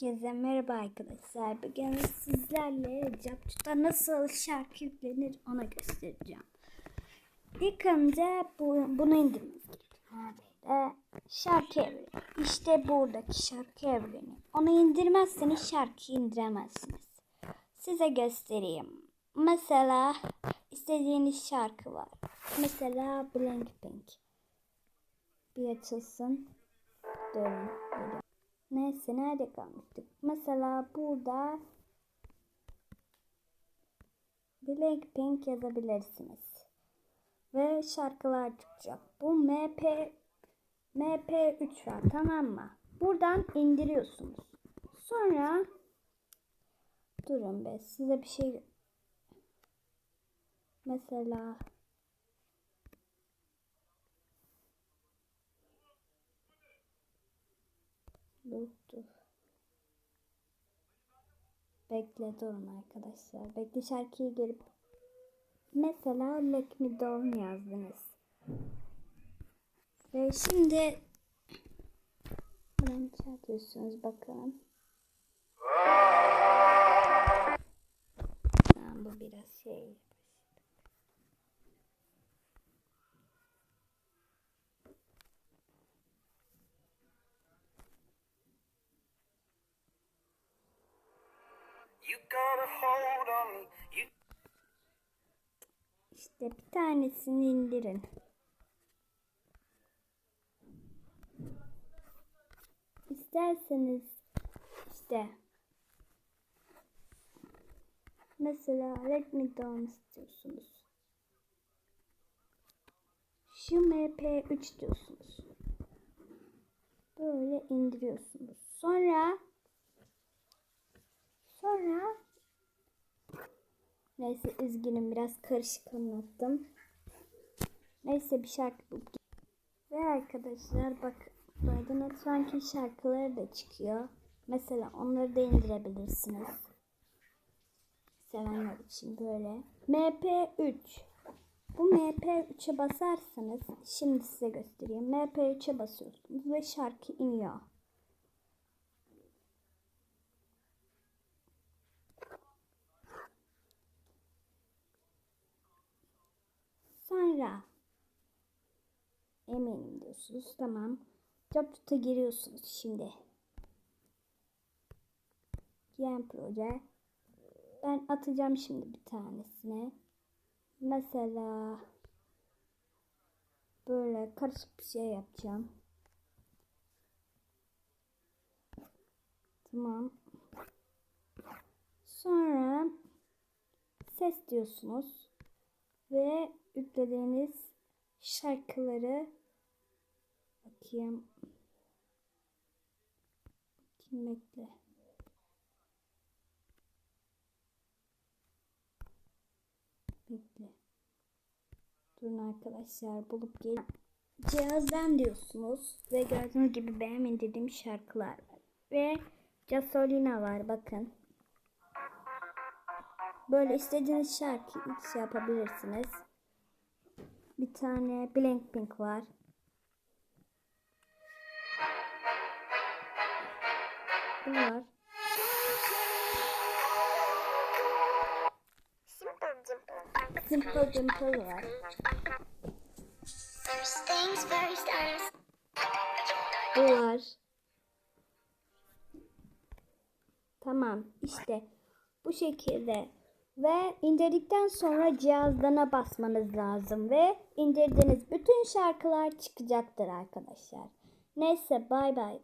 Herkese merhaba arkadaşlar. Bugün sizlerle Capcut'a nasıl şarkı yüklenir onu göstereceğim. İlk önce bu, bunu indirmemiz gerekiyor. Neredeydi? Şarkı evreni. İşte buradaki şarkı evreni. Onu indirmezseniz şarkıyı indiremezsiniz. Size göstereyim. Mesela istediğiniz şarkı var. Mesela Blackpink. Bir açılsın. Durun. Neyse nerede kalmıştık? Mesela burada Blackpink yazabilirsiniz. Ve şarkılar çıkacak. Bu MP MP3 var tamam mı? Buradan indiriyorsunuz. Sonra durun be size bir şey mesela Dur. Bekle durun arkadaşlar. Bekle şarkıyı gelip mesela Let Me Down yazdınız. Ve şimdi ben çarpıyorsunuz bakalım. İşte bir tanesini indirin. İsterseniz işte mesela Let Me Down istiyorsunuz. Şu MP3 diyorsunuz. Böyle indiriyorsunuz. Sonra sonra Neyse üzgünüm biraz karışık anlattım. Neyse bir şarkı bulup Ve arkadaşlar bak burada sanki şarkıları da çıkıyor. Mesela onları da indirebilirsiniz. Sevenler için böyle. MP3. Bu MP3'e basarsanız şimdi size göstereyim. MP3'e basıyorsunuz ve şarkı iniyor. Sonra eminim diyorsunuz. Tamam. CapCut'a giriyorsunuz şimdi. Gen proje. Ben atacağım şimdi bir tanesini. Mesela böyle karışık bir şey yapacağım. Tamam. Sonra ses diyorsunuz ve yüklediğiniz şarkıları bakayım. Bakayım bekle. Durun arkadaşlar bulup gel cihazdan diyorsunuz ve gördüğünüz gibi benim indirdiğim şarkılar var. Ve Gasolina var bakın böyle istediğiniz şarkı şey yapabilirsiniz bir tane Blackpink var. Bu var. Simple dimple. Var. Bu var. Tamam işte bu şekilde ve indirdikten sonra cihazlarına basmanız lazım ve indirdiğiniz bütün şarkılar çıkacaktır arkadaşlar. Neyse bay bay.